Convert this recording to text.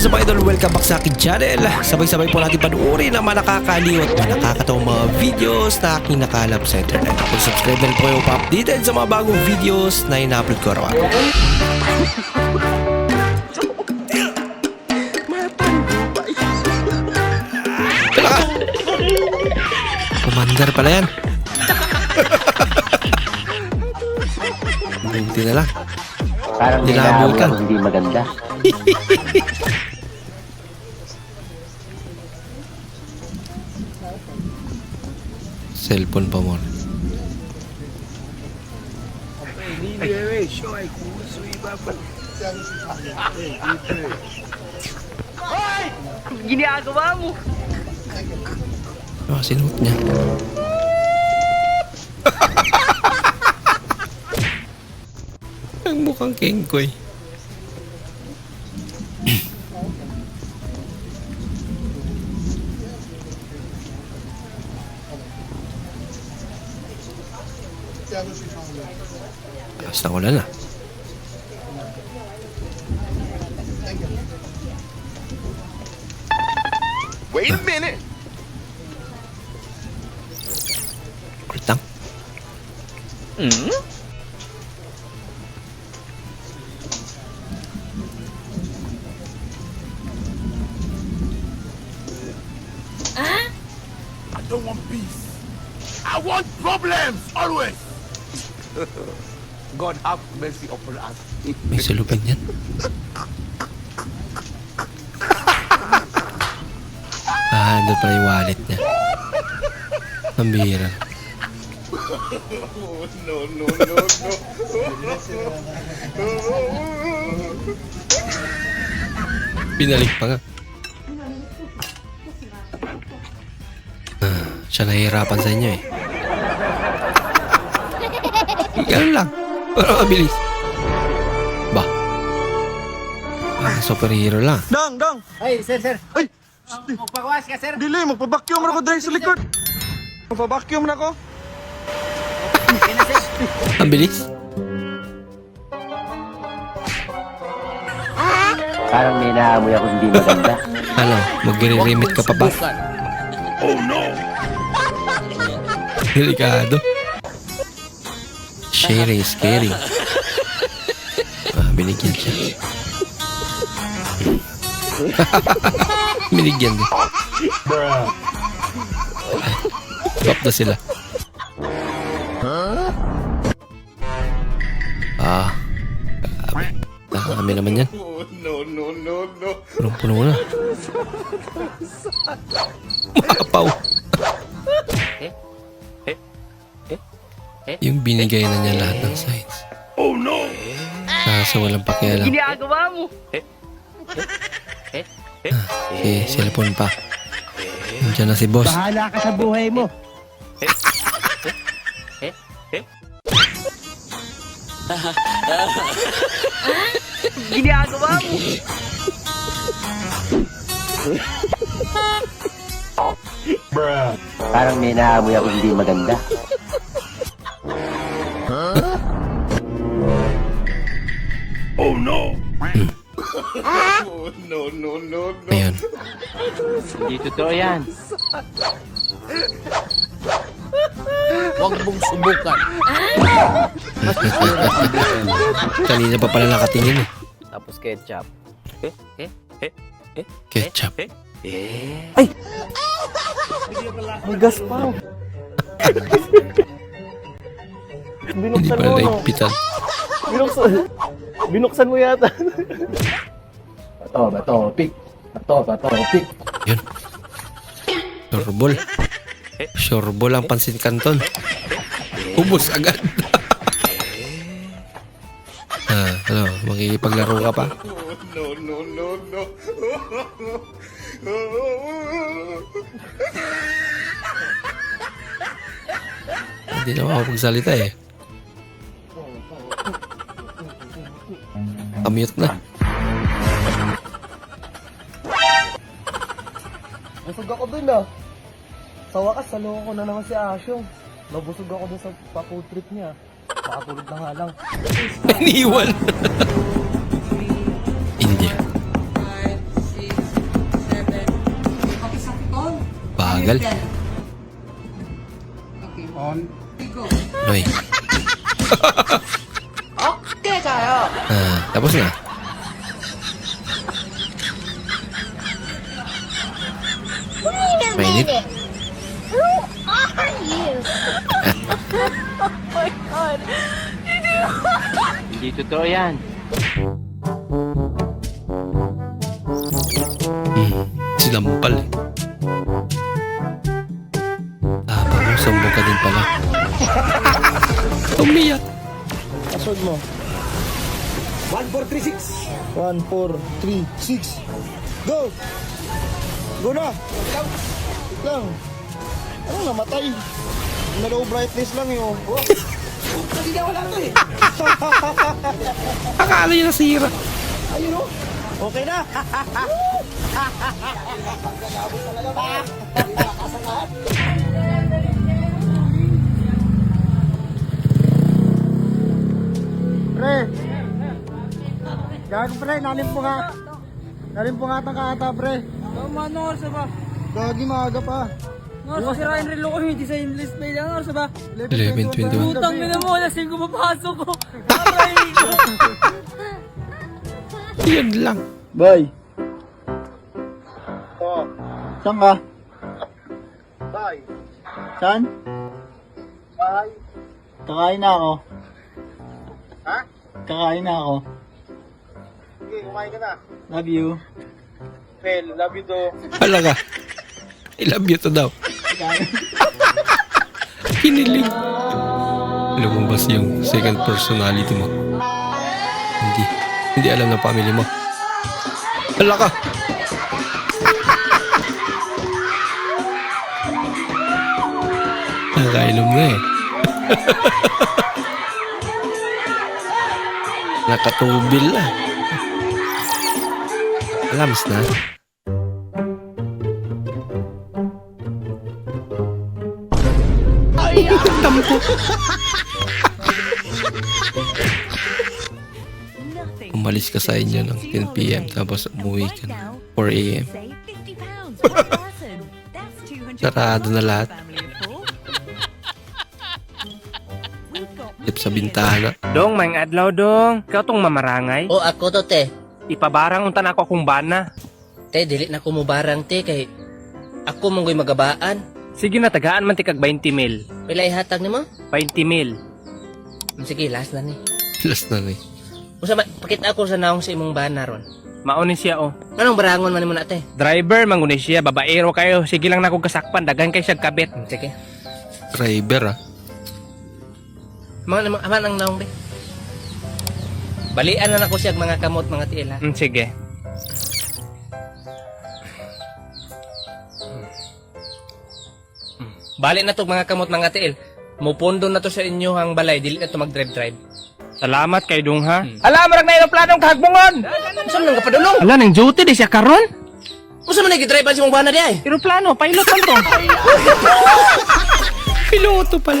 is up idol? Welcome back sa akin channel. Sabay-sabay po natin panuorin ang mga nakakaliw at mga nakakatawang mga videos na aking nakalap sa internet. Kung subscribe na rin po kayo pa-updated sa mga bagong videos na ina-upload ko araw? Commander pala yan. Buti na lang. Parang ako hindi maganda. Cellphone pa mo. Ginagawa mo. Ah, sinuot niya. Ang mukhang kengkoy. Basta ko na. Wait a minute. Kultang. Mm-hmm. Uh-huh. I don't want peace. I want problems always. God have mercy upon us. May salupin yan. ah, andun pala yung wallet niya. Ang bihira. No, no, no, no. Binalik pa nga. Ah, siya nahihirapan sa inyo eh. Ganun lang. Pero mabilis. Ba? Ah, superhero lang. Dang, dang! Ay, sir, sir. Ay! Magpagawas ka, sir. Dili, magpa-vacuum na ko dahil sa likod. Magpa-vacuum na ko. Ang bilis. Parang may naamoy ako hindi maganda. Ano, magre-remit ka pa ba? Oh no. Delikado. Is caring. Ah, binigyan siya. binigyan din. Top na sila. Ah. Grabe. Nakakami naman yan. No, no, no, no. Punong-puno na. Mapaw. Yung binigay na niya lahat ng signs. Oh no. Kaso walang pakialam. Ginagawa mo. Eh, cellphone pa. Nandiyan na si boss. Bahala ka sa buhay mo. Ginagawa mo. Parang may naamoy ako hindi maganda. Oh no, no, no, no. Ayun. Hindi totoo yan. Huwag mong subukan. Kanina pa pala nakatingin eh. Tapos ketchup. Ketchup. May gas pa. Hindi Binuksan pala mo, no? naigpitan. Binuksan, binuksan mo yata. Bato, bato, pik. Bato, bato, pik. Yun. Sureball. Sureball ang pansin kanton. Ubus agad. ah, ano, makikipaglaro ka pa? No, no, no, no. Hindi na ako magsalita eh. Amute na. nabusog ako dun ah. Sa wakas, saloko ko na naman si Asyong. Nabusog ako dun sa papo trip niya. Makatulog na nga lang. Iniwan! Hindi. Bagal. Okay, On. Loy. Oh, okay, kayo. Ah, tapos na. Hindi totoo yan. Hmm, sinampal eh. Tapos, sumbong ka din pala. Umiyak. Password mo. 1436. 1436. Go! Go na! Wait lang. Ano namatay? Na-low brightness lang yun. Oh. Akala niya nasira. Ayun oh. Okay na. Pre. Gago pre, nalim po nga. Nalim po nga ka ata pre. Ano oras ba? Gagi maaga pa. Oras kasi Ryan Relo ko hindi sa English play lang oras ba? 11.21. Utang mo na mo, lasing ko papasok ko. Aray ko. Yun lang. Boy. Oh. Saan ka? Bye. Saan? Bye. Kakain na ako. Ha? Kakain na ako. Sige, kumain ka na. Love you. Well, love you too. Hala ka. I love you to daw. Kinilig. Lumabas yung second personality mo. Hindi. Hindi alam ng family mo. Hala ka. Nakainom na eh. Nakatubil na. Alams na. Umalis ka sa inyo ng 10pm tapos umuwi ka ng 4am. Sarado na lahat. Tip sa bintana. Dong, may adlaw dong. Ikaw tong mamarangay. O ako to te. Ipabarang untan ako akong bana. Te, dili na ko mo barang te kay ako monggoy magabaan. Sige na, tagaan man ti kag 20 mil. Pila ihatag nimo? 20 mil. Sige, last na ni. Last na rin. Usa ma pakita ako sa naong sa imong bana ron. Maunin siya oh. Anong barangon man nimo na te? Driver, mangunay siya, babaero kayo. Sige lang na kong kasakpan, daghan kay siya kabit. Hmm, Sige. Driver ah. Mga naman aman ang naong be. Balian na nako siya mga kamot mga tiil ha. Mm, sige. Bali na to mga kamot mga tiil. Mupondo na to sa inyo ang balay, dili na to mag-drive-drive. Salamat kay Dong ha. Ala, marag na planong kahagbungon! Saan nang kapadulong? Ala, nang duty di siya karon? Usa man nag-drive si mong bana di ay? Aeroplano, pilot man to. Piloto pala.